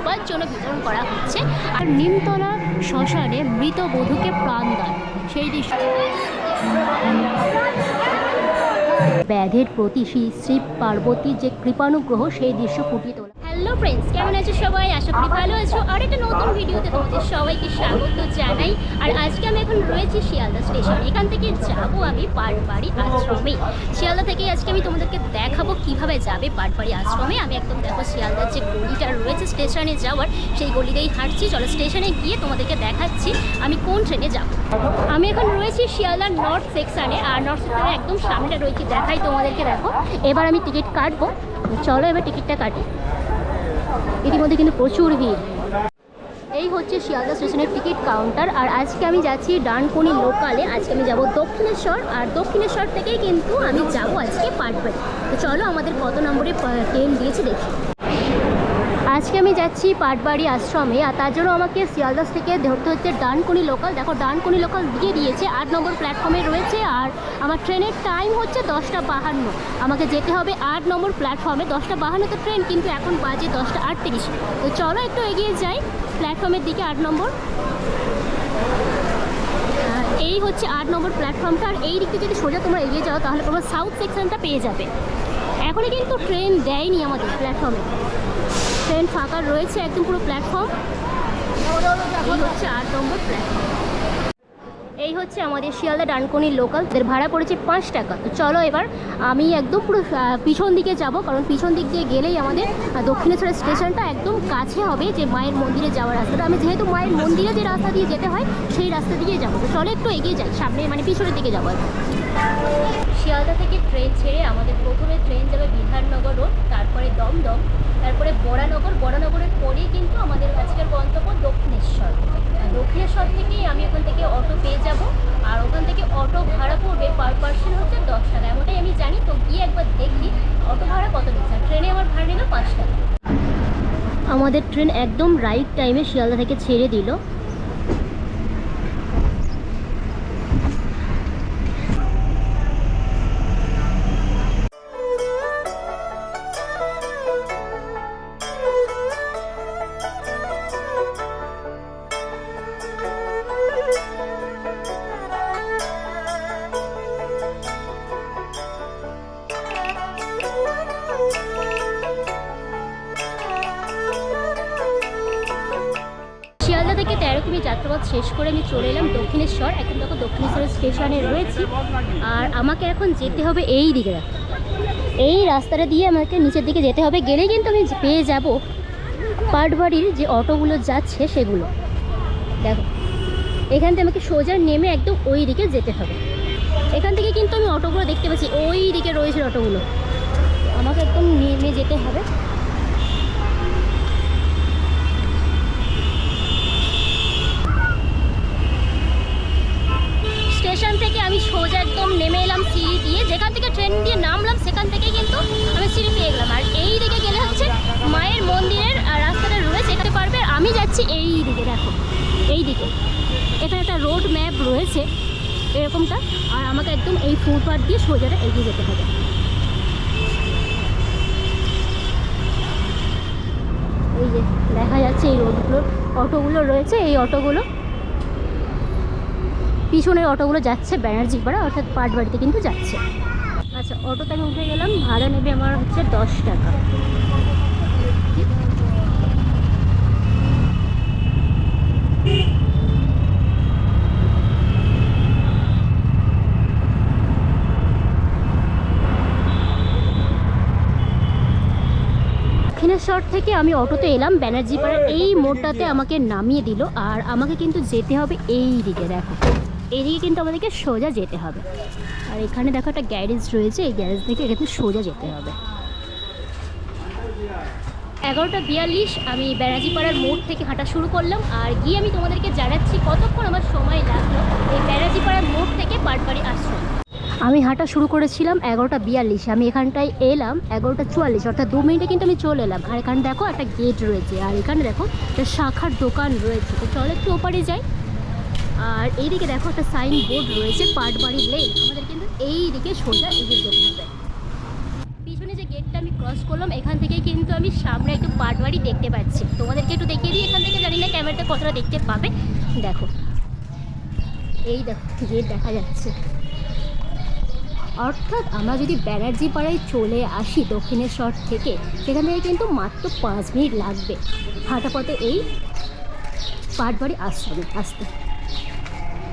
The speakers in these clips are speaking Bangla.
সবার জন্য বিতরণ করা হচ্ছে। আর নিমতলা শ্মশানে মৃত বধূকে প্রাণদান সেই দৃশ্য ব্যাধের প্রতি শ্রী শ্রী পার্বতীর যে কৃপানুগ্রহ, সেই দৃশ্য ফুটিয়ে তোলা হ্যালো ফ্রেন্ডস কেমন আছো সবাই? আশা করি ভালো আছো। আর একটা নতুন ভিডিওতে তোমাদের সবাইকে স্বাগত জানাই। আর আজকে আমি এখন রয়েছি শিয়ালদা স্টেশন। এখান থেকে যাব আমি পাটবাড়ি আশ্রমে। শিয়ালদা থেকে আজকে আমি তোমাদেরকে দেখাবো কীভাবে যাবে পাটবাড়ি আশ্রমে। আমি একদম দেখো শিয়ালদার যে গলিটা রয়েছে স্টেশনে যাওয়ার, সেই গলিতেই হাঁটছি। চলো স্টেশনে গিয়ে তোমাদেরকে দেখাচ্ছি আমি কোন ট্রেনে যাব। আমি এখন রয়েছি শিয়ালদার নর্থ সেকশানে আর নর্থ সেকশানে একদম সামনে রয়েছি, দেখাই তোমাদেরকে দেখো। এবার আমি টিকিট কাটবো। চলো এবার টিকিটটা কাটি। ইতিমধ্যে কিন্তু প্রচুর ভিড়। এই হচ্ছে শিয়ালদা স্টেশনের টিকিট কাউন্টার, আর আজকে আমি যাচ্ছি ডানকুনি লোকালে। আজকে আমি যাব দক্ষিণেশ্বর, আর দক্ষিণেশ্বর থেকেই কিন্তু আমি যাব আজকে পাটবাড়ি। তো চলো আমাদের কত নম্বরে ট্রেন দিয়েছে দেখি। আজকে আমি যাচ্ছি পাটবাড়ি আশ্রমে, আর তার জন্য আমাকে শিয়ালদাস থেকে ধরতে হচ্ছে ডানকুনি লোকাল দেখো, ডানকুনি লোকাল দিয়ে দিয়েছে, আট নম্বর প্ল্যাটফর্মে রয়েছে, আর আমার ট্রেনের টাইম হচ্ছে দশটা বাহান্ন। আমাকে যেতে হবে আট নম্বর প্ল্যাটফর্মে দশটা বাহান্ন তো ট্রেন, কিন্তু এখন বাজে দশটা আটত্রিশ। তো চলো একটু এগিয়ে যাই প্ল্যাটফর্মের দিকে আট নম্বর। এই হচ্ছে আট নম্বর প্ল্যাটফর্মটা আর এই দিকটা যদি সোজা তোমরা এগিয়ে যাও, তাহলে তোমরা সাউথ সেকশনটা পেয়ে যাবে। এখনই কিন্তু ট্রেন দেয়নি আমাদের প্ল্যাটফর্মে ট্রেন ফাঁকা রয়েছে, একদম পুরো প্ল্যাটফর্ম এই হচ্ছে আট নম্বর প্ল্যাটফর্ম এই হচ্ছে আমাদের শিয়ালদা ডানকুনি লোকাল এর ভাড়া পড়েছে পাঁচ টাকা। তো চলো এবার আমি একদম পুরো পিছন দিকে যাব, কারণ পিছন দিক দিয়ে গেলেই আমাদের দক্ষিণেশ্বরের স্টেশনটা একদম কাছে হবে যে মায়ের মন্দিরে যাওয়ার রাস্তাটা আমি যেহেতু মায়ের মন্দিরে যে রাস্তা দিয়ে যেতে হয়, সেই রাস্তা দিয়ে যাব। তো চলো একটু এগিয়ে যাই, সামনে মানে পিছনের দিকে যাব। শিয়ালদা থেকে ট্রেন ছেড়ে আমাদের প্রথমে ট্রেন যাবে বিধাননগর রোড, তারপরে দমদম, তারপরে বড়ানগর বড়ানগরের পরেই কিন্তু আমাদের আজকের গন্তব্য দক্ষিণেশ্বর। দক্ষিণেশ্বর থেকেই আমি ওখান থেকে অটো পেয়ে যাব। আর ওখান থেকে অটো ভাড়া পড়বে পার পার্সন হচ্ছে দশ টাকা। এমনটাই আমি জানি, তো গিয়ে একবার দেখি অটো ভাড়া কত নিচ্ছে। ট্রেনে আমার ভাড়া নিল পাঁচ টাকা। আমাদের ট্রেন একদম রাইট টাইমে শিয়ালদা থেকে ছেড়ে দিল। থেকে যাত্রাপথ শেষ করে আমি চলে এলাম দক্ষিণেশ্বর। এখন দেখো দক্ষিণেশ্বরের স্টেশনে রয়েছি। আর আমাকে এখন যেতে হবে এই দিকে এই রাস্তাটা দিয়ে আমাকে নিচের দিকে যেতে হবে। গেলেই কিন্তু আমি পেয়ে যাব পাটবাড়ির যে অটোগুলো যাচ্ছে সেগুলো। দেখো, এখান থেকে আমাকে সোজা নেমে একদম ওই দিকে যেতে হবে। এখান থেকে কিন্তু আমি অটোগুলো দেখতে পাচ্ছি। ওই দিকে রয়েছে অটোগুলো। আমাকে একদম নেমে যেতে হবে। ফুটপাথ দিয়ে সোজাটা এগিয়ে যেতে হবে। এই যে দেখা যাচ্ছে এই রোডগুলো, অটোগুলো রয়েছে, এই অটোগুলো। পিছনের অটোগুলো যাচ্ছে ব্যানার্জি পাড়া, অর্থাৎ পাটবাড়িতে কিন্তু যাচ্ছে। আচ্ছা অটোতে আমি উঠে গেলাম, ভাড়া নেবে আমার হচ্ছে দশ টাকা। দক্ষিণেশ্বর থেকে আমি অটোতে এলাম ব্যানার্জি পাড়ার এই মোড়টাতে আমাকে নামিয়ে দিল আর আমাকে কিন্তু যেতে হবে এই দিকে দেখো। এদিকে কিন্তু আমাদেরকে সোজা যেতে হবে। আর এখানে দেখো একটা গ্যারেজ রয়েছে এই গ্যারেজ থেকে এখানে সোজা যেতে হবে। এগারোটা বিয়াল্লিশ আমি ব্যানার্জি পাড়ার মোড় থেকে হাঁটা শুরু করলাম আর গিয়ে আমি তোমাদেরকে জানাচ্ছি কতক্ষণ আমার সময় লাগল এই ব্যানার্জি পাড়ার মোড় থেকে পাটবাড়ি আশ্রম। আমি হাঁটা শুরু করেছিলাম এগারোটা বিয়াল্লিশ। আমি এখানটায় এলাম এগারোটা চুয়াল্লিশ। অর্থাৎ দু মিনিটে কিন্তু আমি চলে এলাম। আর এখানে দেখো একটা গেট রয়েছে। আর এখানে দেখো একটা শাখার দোকান রয়েছে। তো চলো একটু ওপারে যাই। আর এইদিকে দেখো একটা সাইন বোর্ড রয়েছে, পাটবাড়ি লেন আমাদের কিন্তু এই দিকে সোজা এগিয়ে যেতে হবে। পিছনে যে গেটটা আমি ক্রস করলাম, এখান থেকে কিন্তু আমি সামনে একটু পাটবাড়ি দেখতে পাচ্ছি। তোমাদেরকে একটু দেখিয়ে দিই, এখান থেকে জানি না ক্যামেরাতে কতটা দেখতে পাবে। দেখো। এই দেখো গেট দেখা যাচ্ছে। অর্থাৎ আমরা যদি ব্যানার্জি পাড়ায় চলে আসি দক্ষিণেশ্বর থেকে, সেখান থেকে কিন্তু মাত্র পাঁচ মিনিট লাগবে। হাঁটা পথে এই পাটবাড়ি আশ্রমে আসতে।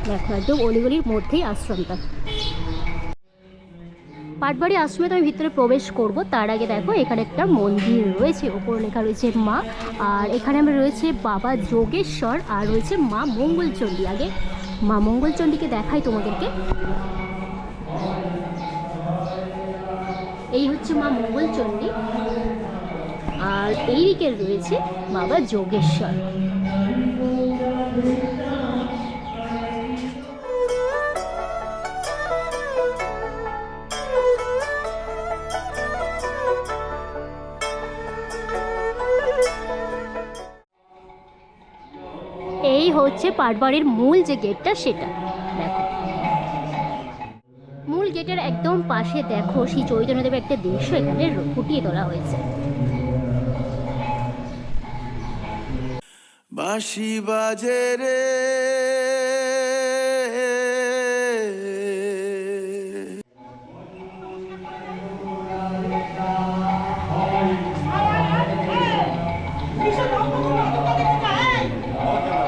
দেখো একদম অলিগলির মধ্যেই আশ্রমটা। পাটবাড়ি আশ্রমে আমি ভিতরে প্রবেশ করব, তার আগে দেখো এখানে একটা মন্দির রয়েছে, ওপরে লেখা রয়েছে মা, আর এখানে আমরা রয়েছে বাবা যোগেশ্বর, আর রয়েছে মা মঙ্গলচণ্ডী। আগে মা মঙ্গলচণ্ডীকে দেখাই তোমাদেরকে। এই হচ্ছে মা মঙ্গলচণ্ডী আর এই দিকে রয়েছে বাবা যোগেশ্বর। এই হচ্ছে পাটবাড়ির মূল যে গেটটা, সেটা। গেটের একদম পাশে দেখো শ্রী চৈতন্যদেবের একটা দৃশ্য এখানে ফুটিয়ে তোলা হয়েছে বাঁশি বাজে রে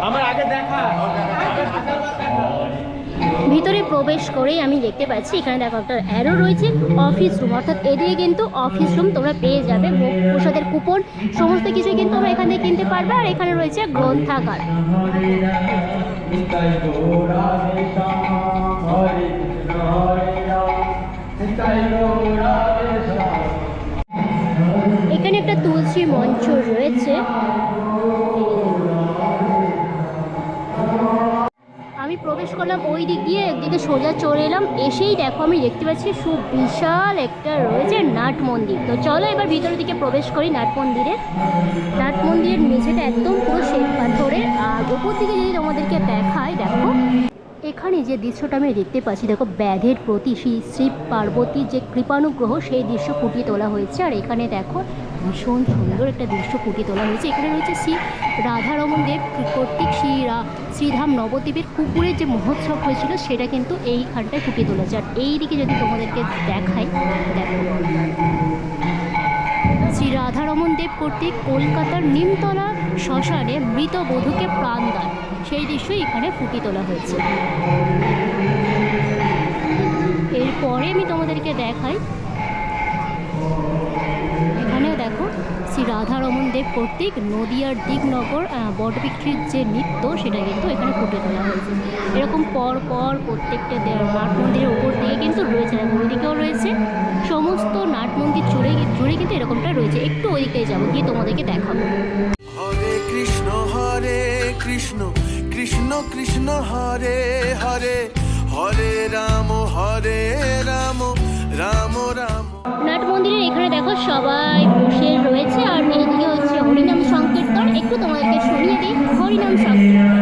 আমার আগে দেখা ভিতরে প্রবেশ করেই আমি দেখতে পাচ্ছি। এখানে দেখো, একটা অ্যারো রয়েছে অফিস রুম অর্থাৎ এদিকে কিন্তু অফিস রুম তোমরা পেয়ে যাবে। প্রসাদের কুপন সমস্ত কিছুই কিন্তু তোমরা এখান থেকে কিনতে পারবে। আর এখানে রয়েছে গ্রন্থাগার। এখানে একটা তুলসী মঞ্চ রয়েছে। প্রবেশ করলাম, ওই দিক দিয়ে একদিকে সোজা চলে এলাম। এসেই দেখো, আমি দেখতে পাচ্ছি সুবিশাল একটা রয়েছে নাট মন্দির। তো চলো এবার ভিতরের দিকে প্রবেশ করি নাট মন্দিরে। নাট মন্দিরের মেঝেটা একদম পুরো শ্বেত পাথরের আর ওপর দিকে যদি তোমাদেরকে দেখায় দেখো, এখানে যে দৃশ্যটা আমি দেখতে পাচ্ছি, দেখো, ব্যাধের প্রতি শ্রী শ্রী পার্বতীর যে কৃপানুগ্রহ, সেই দৃশ্য ফুটিয়ে তোলা হয়েছে। আর এখানে দেখো ভীষণ সুন্দর একটা দৃশ্য ফুটিয়ে তোলা হয়েছে। এখানে রয়েছে শ্রী রাধারমন দেব কর্তৃক শ্রী শ্রীধাম নবদ্বীপের কুকুরের যে মহোৎসব হয়েছিল, সেটা কিন্তু এইখানটায় ফুটিয়ে তোলা আর এই দিকে যদি তোমাদেরকে দেখাই, দেখো। শ্রী রাধারমন দেব কর্তৃক কলকাতার নিমতলা শ্মশানে মৃত বধূকে প্রাণ দান। সেই দৃশ্যই এখানে ফুটিয়ে তোলা হয়েছে। এরপরে আমি তোমাদেরকে দেখাই রাধারমন দেব কর্তৃক নদিয়ার দিকনগর বটবৃক্ষের যে নৃত্য, সেটা কিন্তু এখানে ফুটে তোলা হয়েছে। এরকম পর পর প্রত্যেকটা নাট মন্দিরের উপর দিকে কিন্তু রয়েছে ওইদিকেও রয়েছে। সমস্ত নাট মন্দির জুড়ে জুড়ে কিন্তু এরকমটা রয়েছে। একটু ওই দিকটাই যাব, গিয়ে তোমাদেরকে দেখাবো। হরে কৃষ্ণ হরে কৃষ্ণ কৃষ্ণ কৃষ্ণ, হরে হরে হরে রাম, হরে মন্দিরের এখানে দেখো সবাই বসে রয়েছে। আর এইদিকে হচ্ছে হরিনাম সংকীর্তন। একটু তোমাদেরকে শুনিয়ে দিই। হরিনাম সংকীর্তন।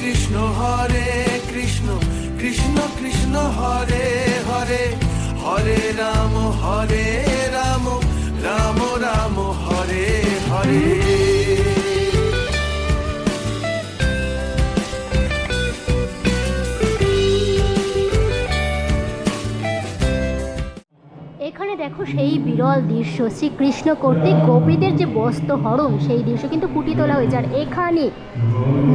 কৃষ্ণ হরে কৃষ্ণ কৃষ্ণ কৃষ্ণ হরে হরে হরে রাম হরে রাম রাম রাম, হরে হরে। এখানে দেখো সেই বিরল দৃশ্য, শ্রীকৃষ্ণ কর্তৃক গোপীদের যে বস্ত্র হরণ, সেই দৃশ্য কিন্তু ফুটিয়ে তোলা হয়েছে। আর এখানে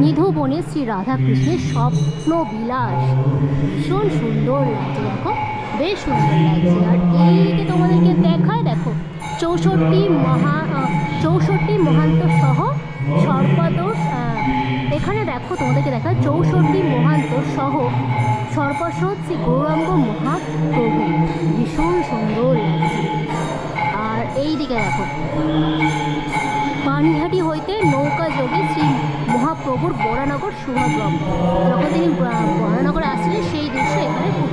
নিধু বনে শ্রী রাধাকৃষ্ণের স্বপ্ন বিলাস। ভীষণ সুন্দর লাগছে, দেখো। বেশ সুন্দর লাগছে। আর এইদিকে তোমাদেরকে দেখায়, দেখো, চৌষট্টি মহা চৌষট্টি মহান্ত সহ সর্পাদোষ এখানে দেখো, তোমাদেরকে দেখা চৌষট্টি মহান্ত সহ সর্পাসদ শ্রী গৌরাঙ্গ মহাপ্রভু। ভীষণ সুন্দর লাগছে। আর এই দিকে দেখো, পানিহাটি হইতে নৌকা যোগে শ্রী মহাপ্রভুর বরানগর শুভগ্রম যখন তিনি বড়ানগর আসছিলেন সেই দৃশ্য এখানে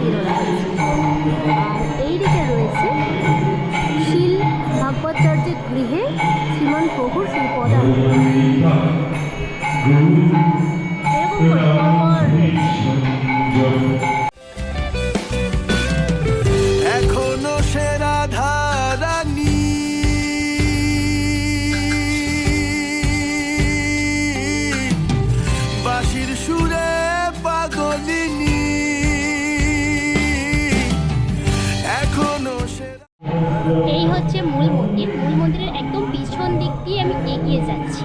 এই হচ্ছে মূল মন্দির। মূল মন্দিরের একদম পিছন দিক দিয়ে আমি এগিয়ে যাচ্ছি।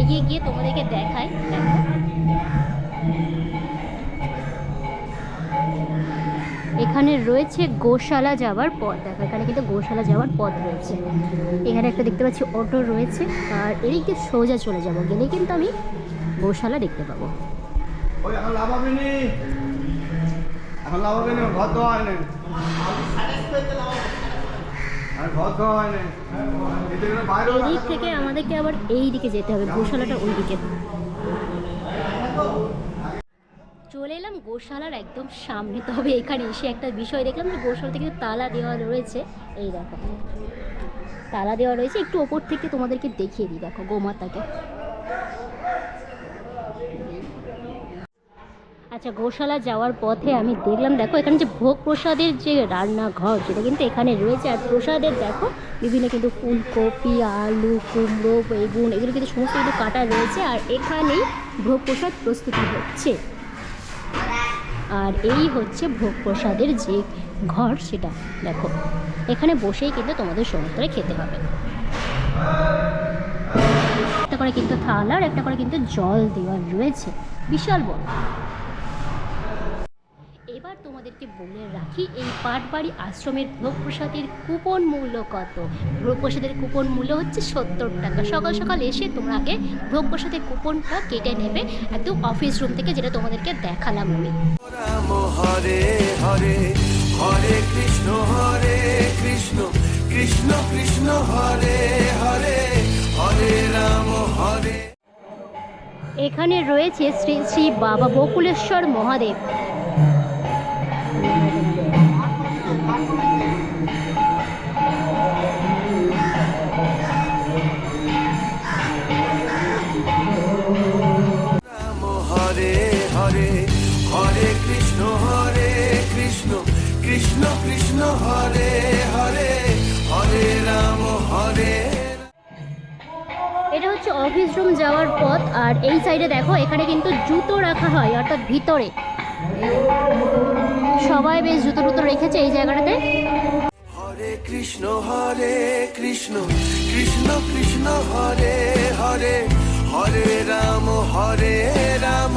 এগিয়ে গিয়ে তোমাদেরকে দেখাই, দেখো। এখানে রয়েছে গোশালা যাওয়ার পথ। দেখো, এখানে কিন্তু গোশালা যাওয়ার পথ রয়েছে। এখানে একটা দেখতে পাচ্ছি, অটো রয়েছে। আর এদিক সোজা চলে যাব। গেলে কিন্তু আমি গোশালা দেখতে পাবো। এখন এদিকে থেকে আমাদেরকে আবার এই দিকে যেতে হবে গোশালাটা ওই দিকে। চলে এলাম গোশালার একদম সামনে। তবে এখানে এসে একটা বিষয় দেখলাম যে গোশালাতে কিন্তু তালা দেওয়া রয়েছে। এই দেখো তালা দেওয়া রয়েছে। একটু ওপর থেকে তোমাদেরকে দেখিয়ে দিই দেখো গোমাতাকে। আচ্ছা গোশালা যাওয়ার পথে আমি দেখলাম, দেখো এখানে যে ভোগ প্রসাদের যে রান্নাঘর, সেটা কিন্তু এখানে রয়েছে। আর প্রসাদের, দেখো, বিভিন্ন কিন্তু ফুলকপি, আলু, কুমড়ো, বেগুন, এগুলো কিন্তু সমস্ত কিন্তু কাটা রয়েছে। আর এখানেই ভোগ প্রসাদ প্রস্তুতি হচ্ছে। আর এই হচ্ছে ভোগ প্রসাদের যে ঘর, সেটা, দেখো। এখানে বসেই কিন্তু তোমাদের সমুদ্রে খেতে হবে। একটা করে কিন্তু থালা আর একটা করে কিন্তু জল দেওয়া রয়েছে। বিশাল বড়। তোমাদেরকে বলে রাখি এই পাটবাড়ি আশ্রমের ভোগ প্রসাদের কুপন মূল্য কত? ভোগ প্রসাদের কুপন মূল্য হচ্ছে সত্তর টাকা। সকাল সকাল এসে তোমরা আগে ভোগ প্রসাদের কুপনটা কেটে নেবে। একদম অফিস রুম থেকে যেটা তোমাদেরকে দেখালাম আমি। হরে হরে হরে কৃষ্ণ হরে কৃষ্ণ কৃষ্ণ কৃষ্ণ হরে হরে হরে রাম হরে। এখানে রয়েছে শ্রী শ্রী বাবা বকুলেশ্বর মহাদেব। কৃষ্ণ হরে কৃষ্ণ কৃষ্ণ কৃষ্ণ হরে হরে হরে রাম হরে এটা হচ্ছে অফিস রুম যাওয়ার পথ আর এই সাইডে দেখো এখানে কিন্তু জুতো রাখা হয় অর্থাৎ ভিতরে। সবাই বেশ জুতো টুতো রেখেছে এই জায়গাটাতে। হরে কৃষ্ণ হরে কৃষ্ণ কৃষ্ণ কৃষ্ণ হরে হরে হরে রাম হরে রাম।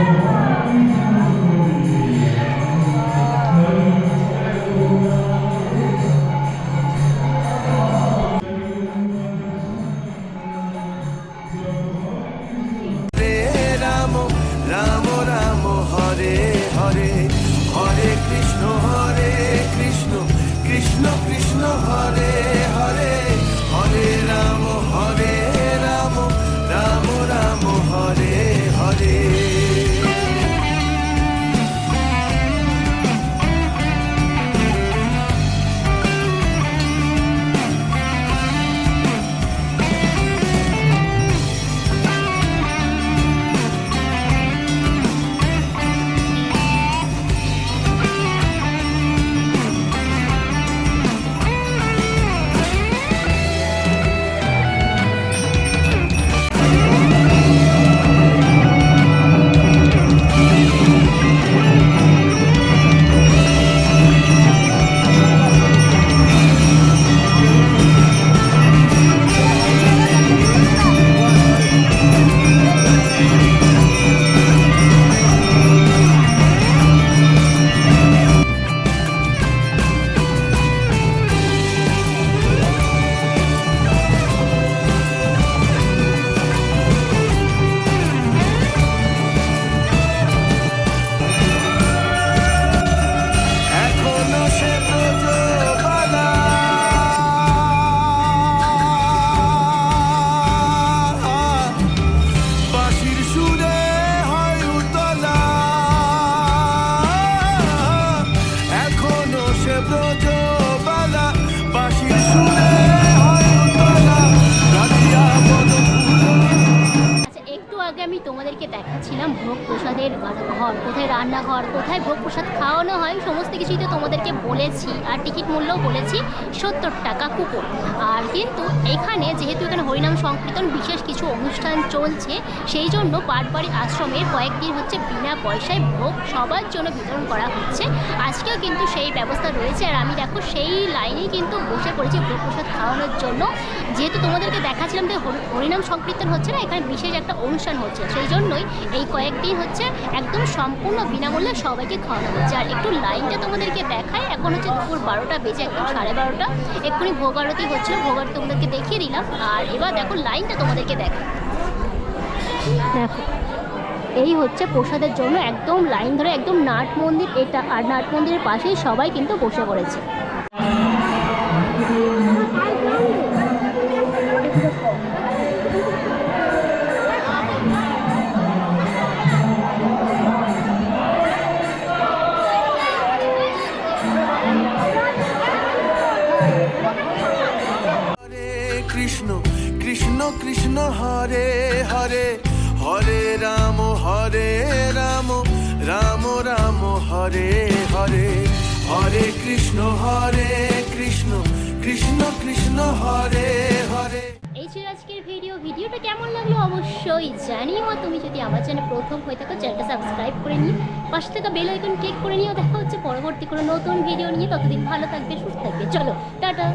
কৃষ্ণ হরে হরে। কৃষ্ণ ঘর, কোথায় রান্নাঘর, কোথায় ভোগ প্রসাদ খাওয়ানো হয়, সমস্ত কিছুই তো তোমাদেরকে বলেছি। আর টিকিট মূল্যও বলেছি, সত্তর টাকা কুপন। আর কিন্তু এখানে যেহেতু এখানে হরিনাম সংকীর্তন বিশেষ কিছু অনুষ্ঠান চলছে, সেই জন্য পাটবাড়ি আশ্রমের কয়েকদিন হচ্ছে বিনা পয়সায় ভোগ সবার জন্য বিতরণ করা হচ্ছে। আজকেও কিন্তু সেই ব্যবস্থা রয়েছে, আর আমি দেখো সেই লাইনেই কিন্তু বসে পড়েছি ভোগ প্রসাদ খাওয়ানোর জন্য। যেহেতু তোমাদেরকে দেখাচ্ছিলাম যে হরি- হরিনাম সংকীর্তন হচ্ছে না, এখানে বিশেষ একটা অনুষ্ঠান হচ্ছে। সেই জন্যই এই কয়েকদিন হচ্ছে একদম সম্পূর্ণ বিনামূল্যে সবাইকে খাওয়ানো হচ্ছে। আর একটু লাইনটা তোমাদেরকে দেখায় এখন হচ্ছে দুপুর বারোটা বেজে, একদম সাড়ে বারোটা। এক্ষুনি ভোগ আরতি হচ্ছিল, ভোগ আরতি তোমাদেরকে দেখিয়ে দিলাম। আর এবার দেখো লাইনটা তোমাদেরকে দেখায় দেখো, এই হচ্ছে প্রসাদের জন্য একদম লাইন ধরে একদম নাট মন্দির, এটা আর নাট মন্দিরের পাশেই সবাই কিন্তু বসে পড়েছে। কৃষ্ণ হরে হরে হরে রাম হরে রাম রাম রাম, হরে হরে হরে কৃষ্ণ হরে কৃষ্ণ কৃষ্ণ কৃষ্ণ, হরে হরে। এই ছিল আজকের ভিডিও। ভিডিওটা কেমন লাগল অবশ্যই জানিও। তুমি যদি আমার চ্যানেল প্রথম হয়ে থাকো, চ্যানেলটা সাবস্ক্রাইব করে নিও। পাশে থাকা বেল আইকন ক্লিক করে নিও। দেখা হচ্ছে পরবর্তী কোনো নতুন ভিডিও নিয়ে। ততদিন ভালো থাকবে, সুস্থ থাকবে। চলো, টাটা।